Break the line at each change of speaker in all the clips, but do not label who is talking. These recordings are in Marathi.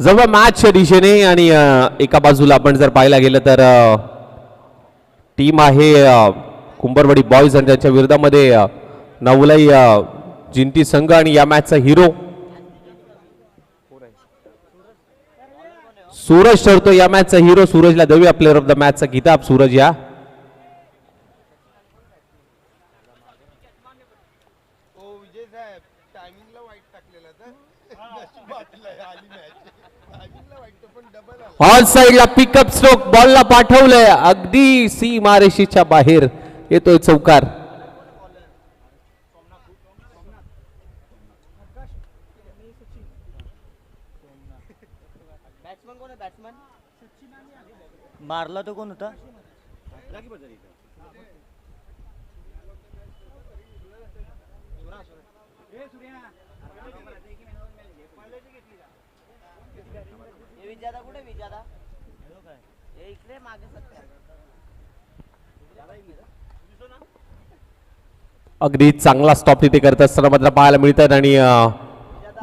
जवळ मॅचच्या दिशेने आणि एका बाजूला आपण जर पाहायला गेलं तर टीम आहे कुंभरवाडी बॉईज आणि त्यांच्या विरोधामध्ये नवलाई जिंती संघ आणि या मॅचचा हिरो सूरज ठरतो. या मॅचचा हिरो सूरजला देऊया. प्लेअर ऑफ द मॅचचा किताब सूरज या
ओ विजय साहेब टायमिंगला वाईट टाकलेला तर आली मॅच पण डबल
ऑन साइडला पिकअप स्ट्रोक बॉलला पाठवलंय. अगदी सी मारेशीच्या बाहेर येतोय चौकार.
बॅट्समन कोण आहे बॅट्समन मारला तो कोण होता हे विजादा कुठे विजादा हे इकडे मागे
अगदी चांगला स्टॉप तिथे करत असताना मात्र पाहायला मिळतात आणि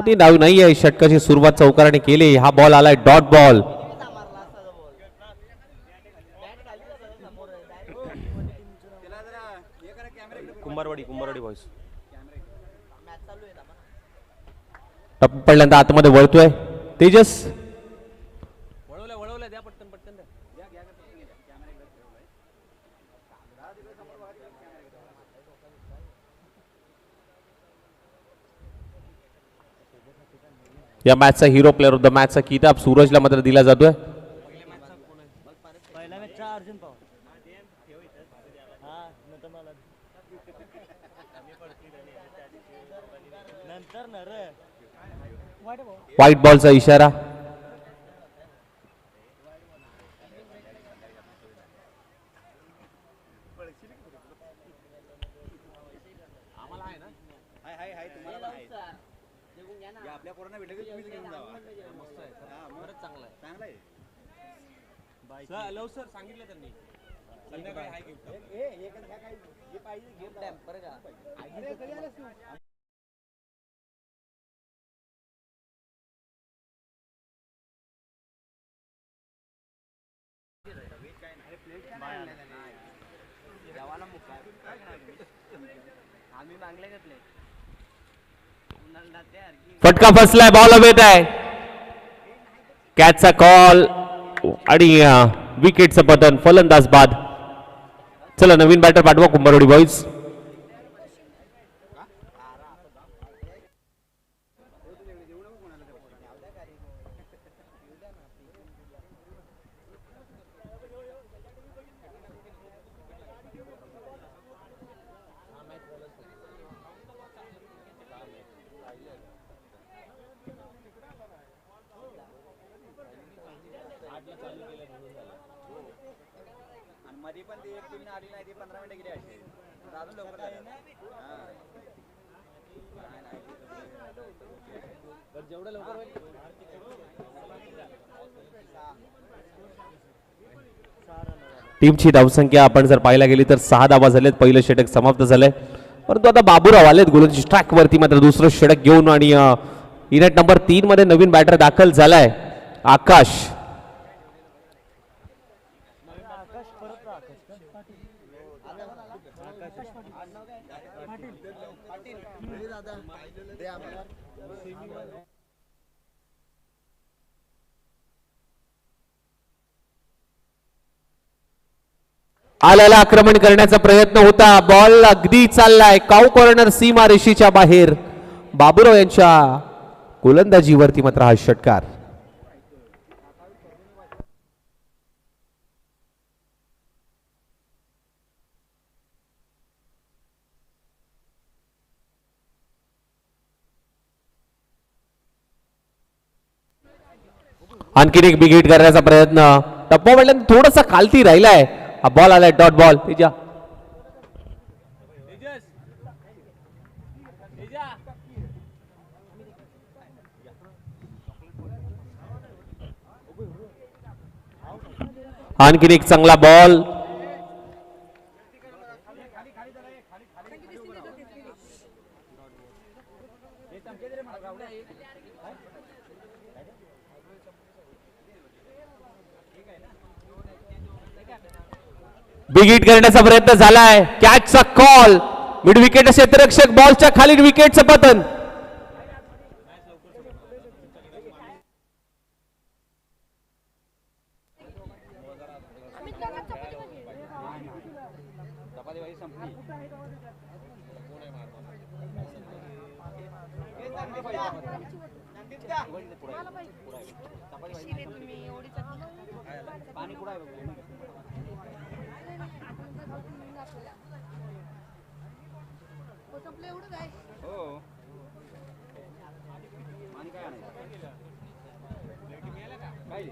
ती डाव नाही आहे. षटकाची सुरुवात चौकाराने केली. हा बॉल आलाय. Dot ball Kumbharwadi Kumbharwadi boys
match चालू आहे आपण
टप्पा पडल्यानंतर आतमध्ये वळतोय. तेजस. या मॅचचा हिरो प्लेअर ऑफ द मॅचचा किताब सूरजला मात्र दिला जातोय.
पहिला मॅचचा अर्जुन पवार. हा
आपल्या पोरांना भेटलं की घेऊन जावा. चांगला आहे. चांगला आहे.
टेम्पर का? आम्ही मागले घेतले
फटका फसलाय बॉल अवेट आहे. कॅचचा कॉल आणि विकेटचं पतन फलंदाज बाद. चला नवीन बॅटर पाठवा कुंभारोडी बॉईज
आली नाही ती पंधरा मिनिटं गेली अशी. अजून लवकर झालं. हा. जेवढं लवकर होईल.
टीमची धावसंख्या आपण जर पाहायला गेली तर सहा धावा झालेत. पहिलं षटक समाप्त झालंय. परंतु आता बाबूराव आलेत. गोलंदाजी ट्रॅक वरती मात्र दुसरं षटक घेऊन आणि इनेट नंबर तीन मध्ये नवीन बॅटर दाखल झालाय. आकाश
आकाश परत आकाश
आल्याला आक्रमण करण्याचा प्रयत्न होता. बॉल अगदी चाललाय. काऊ कॉर्नर सीमा रेषेच्या बाहेर. बाबुराव यांच्या गोलंदाजीवरती मात्र हा षटकार. आणखीन एक बिग हिट करण्याचा प्रयत्न. टप्पा पडल्यानंतर थोडासा खालती राहिलाय. हा बॉल आलाय डॉट बॉल तिच्या आणखीन एक चांगला बॉल बिग करण्याचा प्रयत्न झालाय. कॅचचा कॉल मिड विकेट क्षेत्ररक्षक बॉलच्या खाली विकेटचं पतन
पाणी कुठं आहे बघ.
संपलं एवढंच आहे
पाणी काय आणायचं? काय रे?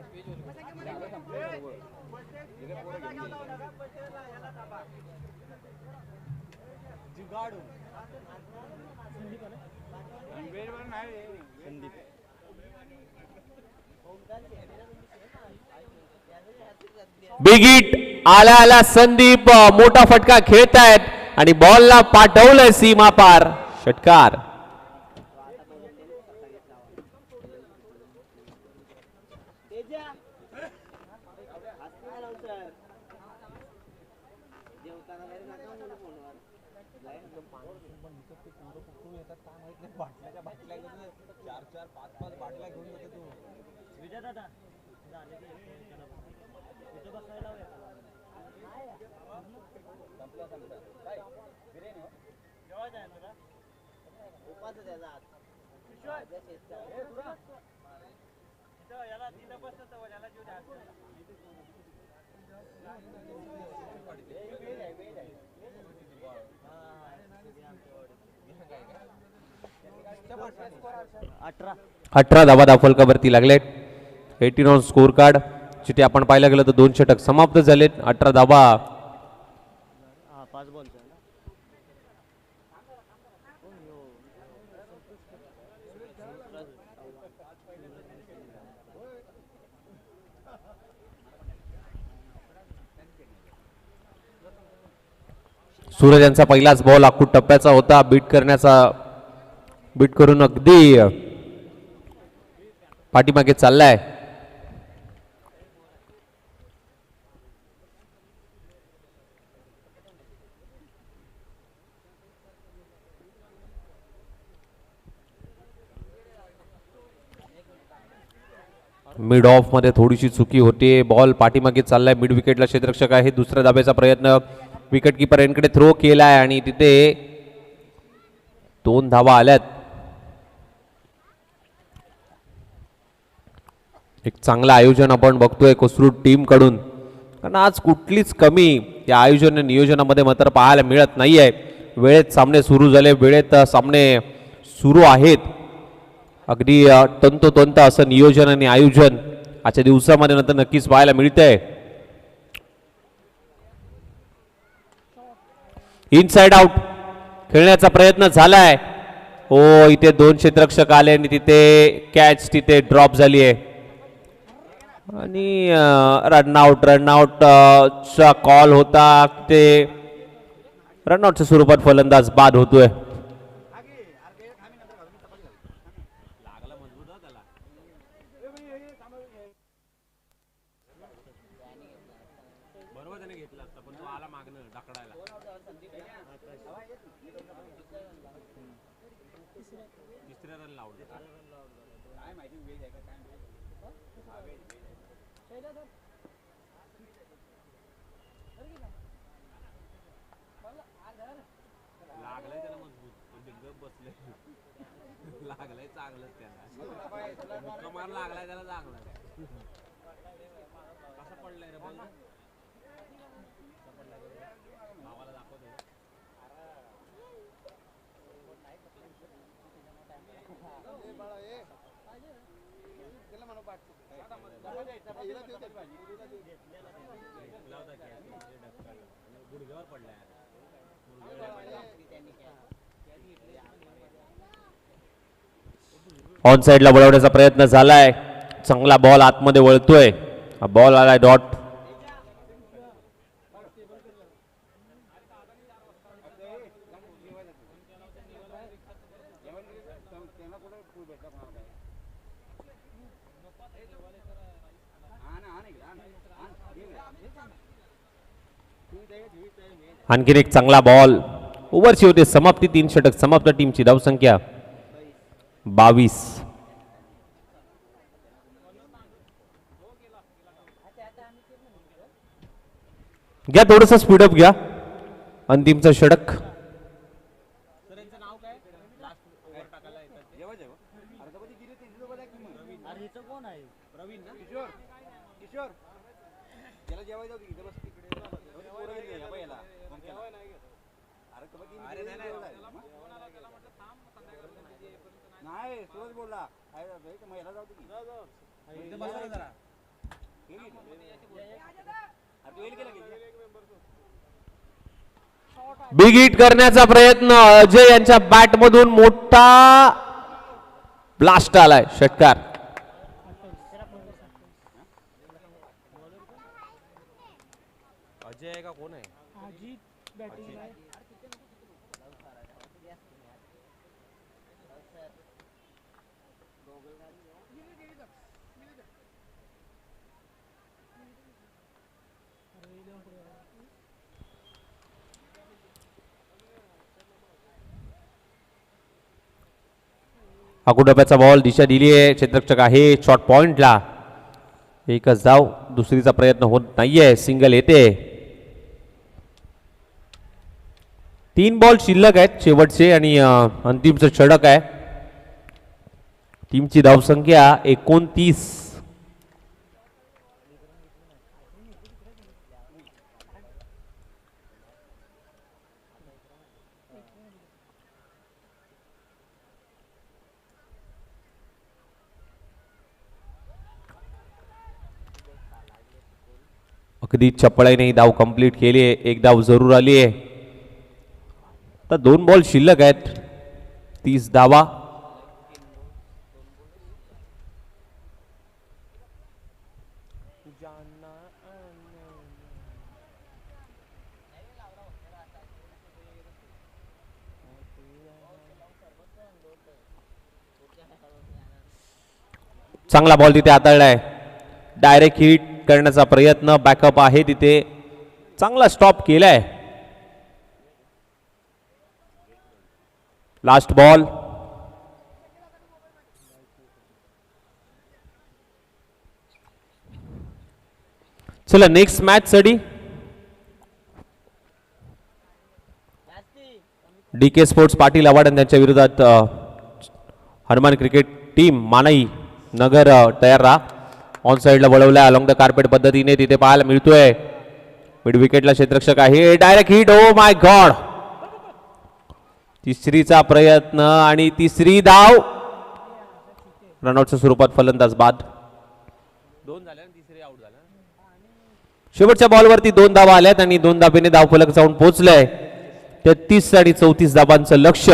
बिग हिट आला आला संदीप अ, मोठा फटका खेळतायत आणि बॉलला पाठवलंय सीमा पार. षटकार.
तेजा हसणार अठरा.
धावा दाफलकावरती लागलेत. एटीन ऑन स्कोर कार्ड जिथे आपण पाहायला गेलं तर दोन षटक समाप्त झालेत. अठरा धावा
हा पाच बॉलचा ना
सूरज यांचा पहिलाच बॉल आखूड टप्प्याचा होता. बीट करण्याचा बीट करून अगदी पाठीमागे चाललाय. मिड ऑफमध्ये थोडीशी चुकी होते. बॉल पाठीमागे चाललाय. मिड विकेटला क्षेत्ररक्षक आहे. दुसऱ्या धाब्याचा प्रयत्न. विकेट किपर यांकडे थ्रो केलाय आणि तिथे दोन धावा आल्यात. एक चांगलं आयोजन आपण बघतोय कोसरूड टीमकडून. कारण आज कुठलीच कमी या आयोजन नियोजनामध्ये मात्र पाहायला मिळत नाहीये. वेळेत सामने सुरू झाले. वेळेत सामने सुरू आहेत. अगदी तंतोतंत असं नियोजन आणि आयोजन आजच्या दिवसामध्ये नंतर नक्कीच पाहायला मिळतंय. इनसाइड आउट खेळण्याचा प्रयत्न झालाय. हो इथे दोन क्षेत्रक्षक आले आणि तिथे कॅच तिथे ड्रॉप झाली आहे. आणि रनआउट रनआउट चा कॉल होता. ते रनआउटच्या स्वरूपात फलंदाज बाद होतोय.
लागलंय चांगलंच त्याला. मुक्का मार लागलाय त्याला चांगला कसं पडलंय रे बॉल भावाला दाखवतो
ए बाळा ए त्याला म्हणा पाठ हिला देऊ दे. हिला देऊ दे.
गुडघ्यावर पडलाय
ऑन साईडला वळवण्याचा प्रयत्न झालाय. चांगला बॉल आतमध्ये वळतोय. बॉल आलाय डॉट आणखीन एक चांगला बॉल ओव्हरची होते समाप्ती तीन षटक समाप्त टीमची धावसंख्या बावीस. घ्या थोडस स्पीडअप घ्या. अंतिमचं षटक
अरे हिचं कोण आहे
प्रवीण ना किशोर किशोर याला जेवायला जाऊ दे, इथं बस तिकडे जाऊ दे, पोरं गेली, या बाई याला. मग त्याला. अरे तो बघ, इकडे जेवायला आहे. नाही सूरज बोलला आहे, आहे, तर मग याला जाऊ दे की. इथं बसा ना जरा. ये की इथं. अरे तू येईल केला की?
बिग हिट करण्याचा प्रयत्न अजय यांच्या बॅटमधून मोठा ब्लास्ट आलाय षटकार
अजय आहे का कोण आहे
अजित बॅटिंग आहे
अकुडब्याचा बॉल दिशा दिली आहे. क्षेत्रक्षक आहे. शॉर्ट पॉइंटला एकच जाव दुसरीचा प्रयत्न होत नाहीये. सिंगल येते. तीन बॉल शिल्लक आहेत शेवटचे आणि अंतिमचं षडक आहे. टीमची धावसंख्या एकोणतीस. अगदी चपळाईने धाव कंप्लीट केली आहे एक धाव जरूर आली आहे. तर दोन बॉल शिल्लक आहेत. तीस धावा. चांगला बॉल तिथे हाताळलाय. डायरेक्ट हिट करण्याचा प्रयत्न बॅकअप आहे तिथे. चांगला स्टॉप केलाय. लास्ट बॉल चला नेक्स्ट मॅच साठी. D K sports Patil Awhad आणि त्यांच्या विरोधात हनुमान क्रिकेट टीम मानाई नगर तयार राहा. ऑन साईडला वळवलाय. अलॉंग द कार्पेट पद्धतीने तिथे पाहायला मिळतोय. मिड विकेटला क्षेत्रक्षक आहे. Direct hit oh my God तिसरीचा प्रयत्न आणि तिसरी धाव. रनआउटच्या स्वरूपात फलंदाज बाद.
दोन झाले तिसरी आउट झाला.
शेवटच्या बॉलवरती दोन धावा आल्यात आणि दोन धाबेने धावफलक जाऊन पोहोचलंय. तेहतीस आणि चौतीस धाबांचं लक्ष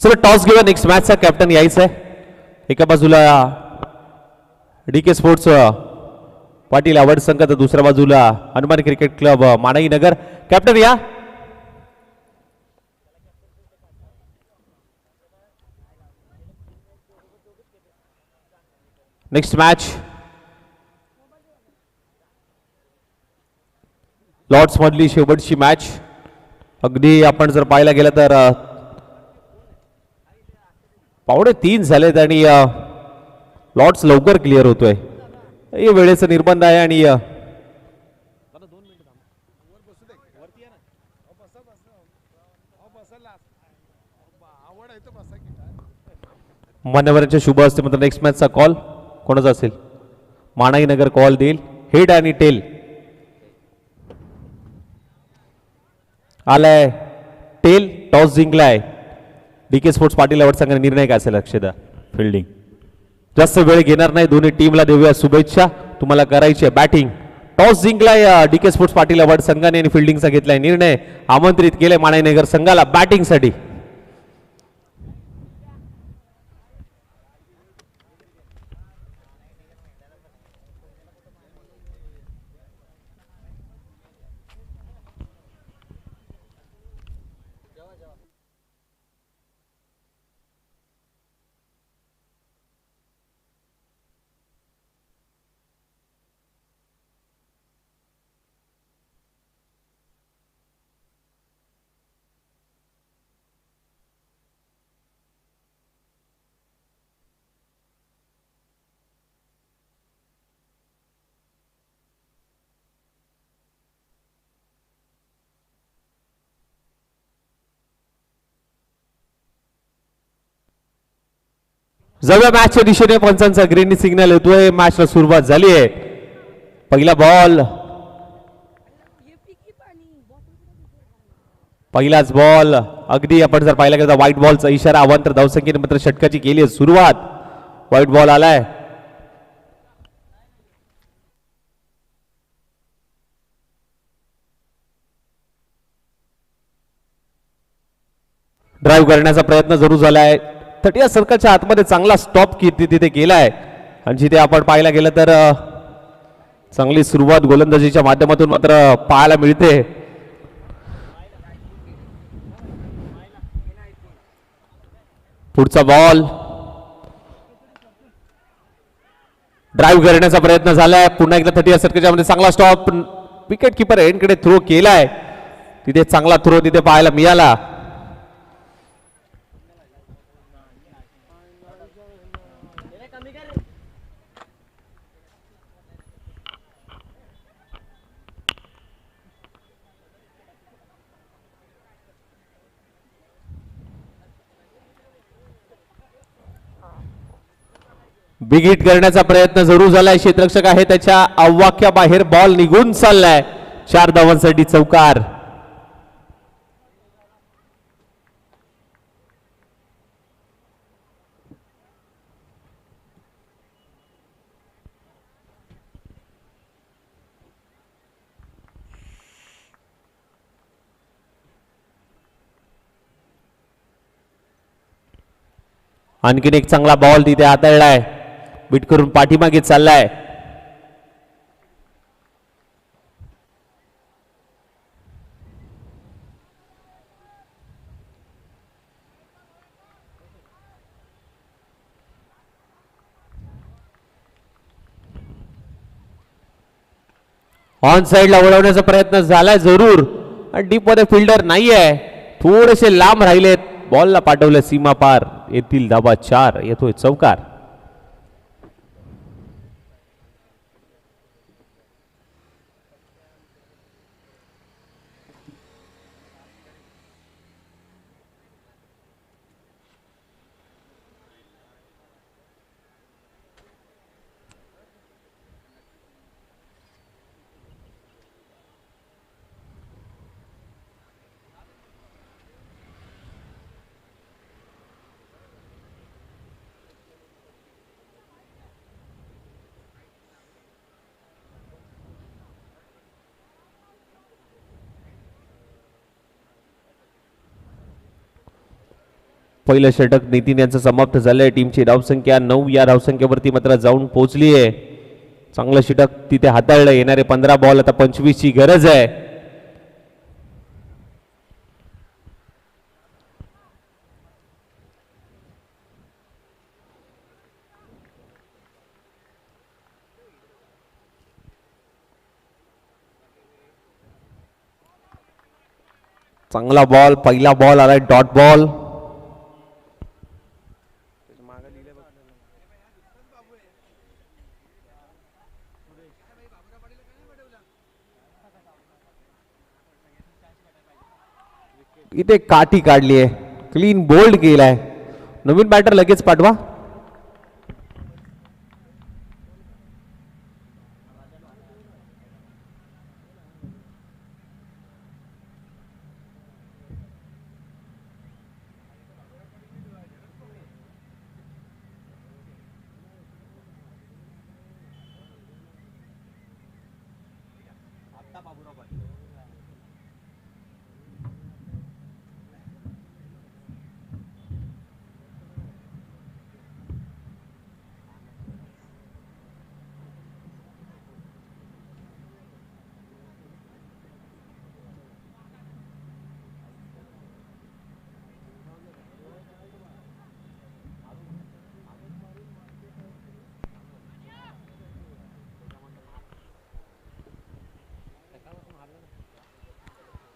चला टॉस घेऊया नेक्स्ट मॅचचा कॅप्टन यायचं आहे एका बाजूला D K sports Patil Awad संघ तर दुसऱ्या बाजूला Hanuman cricket club Manai Nagar captain या नेक्स्ट मॅच लॉर्ड्स मधली शेवटची मॅच अगदी आपण जर पाहायला गेलं तर पावणे तीन झालेत आणि लॉट्स लवकर क्लिअर होतोय. हे वेळेचं निर्बंध आहे आणि मान्यवरांच्या शुभ असते मात्र नेक्स्ट मॅचचा कॉल कोणाचा असेल? मानाई नगर कॉल देईल. हेड आणि टेल आलाय. Tail toss जिंकलाय. D K sports Patil Awad संघाने निर्णय काय असेल अक्षदा? फिल्डिंग जास्त वेळ घेणार नाही दोन्ही टीमला देऊया शुभेच्छा. तुम्हाला करायची आहे batting toss जिंकलाय D K sports Patil Avhad संघाने आणि फिल्डिंगचा घेतलाय निर्णय. आमंत्रित केलाय मानाईनगर संघाला बॅटिंगसाठी जवळ मॅचच्या दिशेने पंचांचा ग्रीन सिग्नल येतोय. मॅचला सुरुवात झाली आहे. पहिला बॉल पहिलाच बॉल अगदी आपण जर पाहिला गेलं व्हाईट बॉलचा इशारा अवांतर धावसंख्येने मात्र षटकाची केली आहे सुरुवात. व्हाईट बॉल आलाय. ड्राईव्ह करण्याचा प्रयत्न जरूर झालाय. तटिया सर्कलच्या आतमध्ये चांगला स्टॉप किती तिथे केलाय आणि जिथे आपण पाहायला गेलं तर चांगली सुरुवात गोलंदाजीच्या माध्यमातून मात्र पाहायला मिळते. पुढचा बॉल ड्राईव्ह करण्याचा प्रयत्न झालाय. पुन्हा एकदा थर्टी सर्कलच्या मध्ये चांगला स्टॉप विकेट किपर एंडकडे थ्रो केलाय. तिथे चांगला थ्रो तिथे पाहायला मिळाला. बिग हिट करण्याचा प्रयत्न जरूर झालाय. क्षेत्रक्षक आहे त्याच्या अव्वाक्याबाहेर बॉल निघून चाललाय. चार धावांसाठी चौकार. आणखीन एक चांगला बॉल तिथे हाताळलाय बीट करून पाठीमागे चाललाय. ऑन साईडला वळवण्याचा प्रयत्न झालाय जरूर. आणि डीपमध्ये फिल्डर नाहीये. थोडेसे लांब राहिलेत. बॉलला पाठवलं सीमा पार. येथील धाबा चार. येतोय चौकार. पहिलं षटक नितीन यांचं समाप्त झालंय. टीमची धावसंख्या नऊ या धावसंख्येवरती मात्र जाऊन पोहोचली आहे. चांगलं षटक तिथे हाताळलं. येणारे पंधरा बॉल आता पंचवीसची गरज आहे. चांगला बॉल पहिला बॉल आलाय. डॉट बॉल इथे काठी काढली आहे. क्लीन बोल्ड केलाय नवीन बॅटर लगेच पाठवा.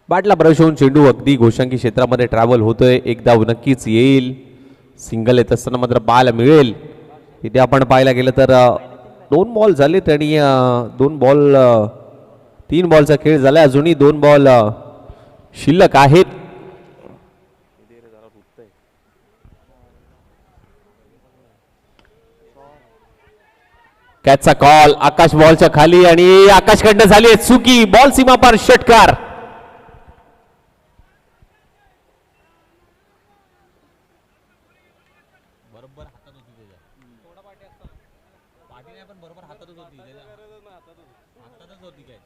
बाटला ब्रश होऊन चेंडू अगदी घोषांकी क्षेत्रामध्ये ट्रॅव्हल होतोय. एक धाव नक्कीच येईल. सिंगल येत असताना मात्र पाहायला मिळेल. इथे आपण पाहायला गेलं तर दोन बॉल झालेत आणि दोन बॉल तीन बॉलचा खेळ झाला अजूनही दोन बॉल शिल्लक आहेत. कॅचचा कॉल आकाश बॉलच्या खाली आणि आकाशकडनं झाली चुकी बॉल सीमापार षटकार
बरोबर हातात होती त्याच्या थोडा पाठी असता पाठी नाही पण बरोबर हातातच होती त्याच्या हातातच होती काय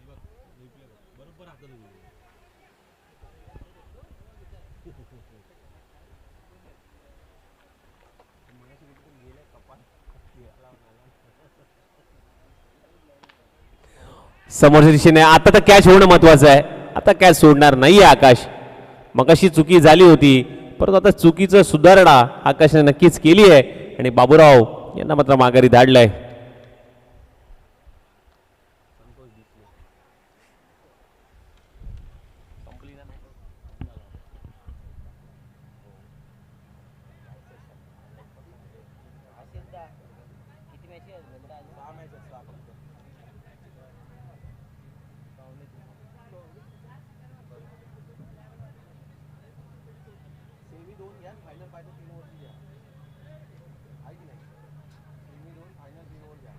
बघ replay बघ. बरोबर हातात होती
समोरच्या दिशेने. आता तर कॅच होणं महत्वाचं आहे. आता कॅच सोडणार नाहीये आकाश. मग अशी चुकी झाली होती परंतु आता चुकीचं सुधारणा आकाशने नक्कीच केली आहे आणि बाबूराव यांना मात्र माघारी धाडलं
आहे मॅची आहे
सेमी दोन घ्या फायनल पाहिजे तीन ओव्हरची घ्या आहे की नाही सेमी दोन फायनल तीन ओव्हर घ्या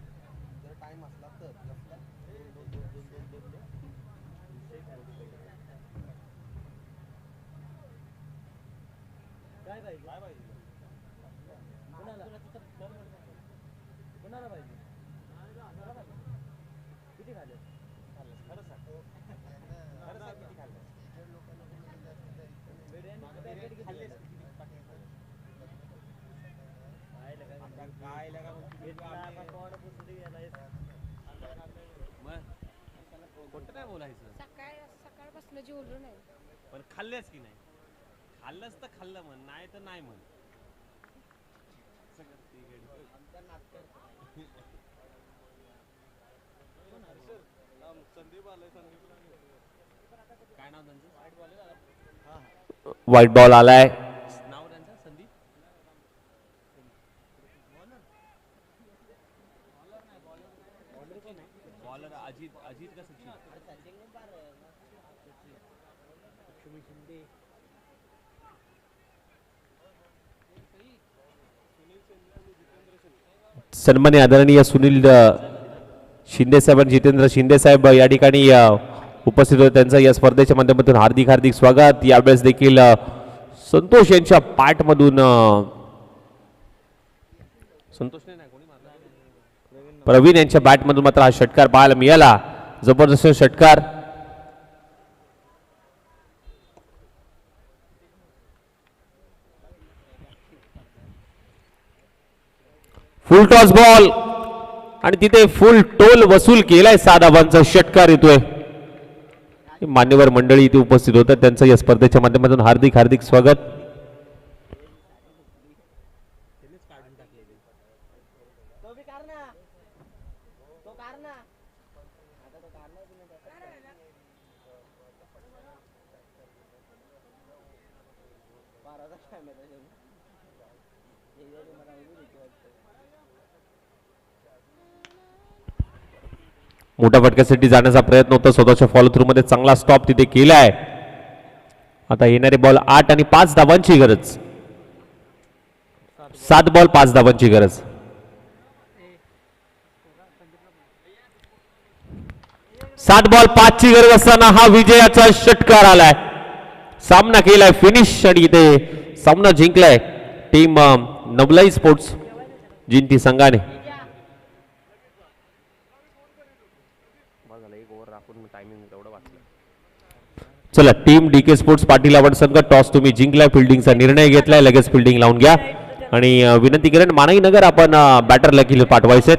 जर टाइम असला तर नसला दोन दोन दोन दोन दोन दोन दोन विषय
काय पाहिजे काय पाहिजे कोणाला पाहिजे किती खाल्ले
खरं सांग खरं सांग किती खाल्लं
बिर्याणी
खाल्लेस काय लगा
मग खोटं काय बोलायचं?
सकाळ सकाळपासून जेवलो नाही.
पण खाल्लेस की नाही? खाल्लंस तर खाल्लं म्हण नाही तर नाही म्हण. काय नाव त्यांचं?
व्हाईट बॉल आलाय. सन्मान्य आदरणीय सुनील शिंदेसाहेब आणि जितेंद्र शिंदेसाहेब या ठिकाणी उपस्थित होते. त्यांचं या स्पर्धेच्या माध्यमातून हार्दिक हार्दिक स्वागत. यावेळेस देखील संतोष यांच्या पाठमधून संतोष प्रवीण यांच्या बॅटमधून मात्र हा षटकार पाहायला मिळाला. जबरदस्त षटकार. Full toss ball. आणि तिथे फुल टोल वसूल केलाय सात धावांचा षटकार येतोय. मान्यवर मंडळी इथे उपस्थित होतात. त्यांचं या स्पर्धेच्या माध्यमातून हार्दिक हार्दिक स्वागत
तो बी कार ना तो कार ना आता तो कार नाही बाराचा टाइम आहे त्याच्यात हे जरी मला एवढी भीती वाटते
मोठ्या फटक्यासाठी जाण्याचा प्रयत्न होता. स्वतःच्या फॉलो थ्रू मध्ये चांगला स्टॉप तिथे केला आहे आता येणारे बॉल आठ आणि पाच धावांची गरज. सात बॉल पाच धावांची गरज. सात बॉल पाच ची गरज असताना हा विजयाचा षटकार आलाय. सामना केलाय फिनिश आणि इथे सामना जिंकलाय. टीम नवलाई स्पोर्ट्स जिंती संघाने. चला team D K sports Patil Awad संघ टॉस तुम्ही जिंकलाय फिल्डिंगचा निर्णय घेतलाय लगेच फिल्डिंग लावून घ्या. आणि विनंती करेन मानई नगर आपण बॅटर किल पाठवायचे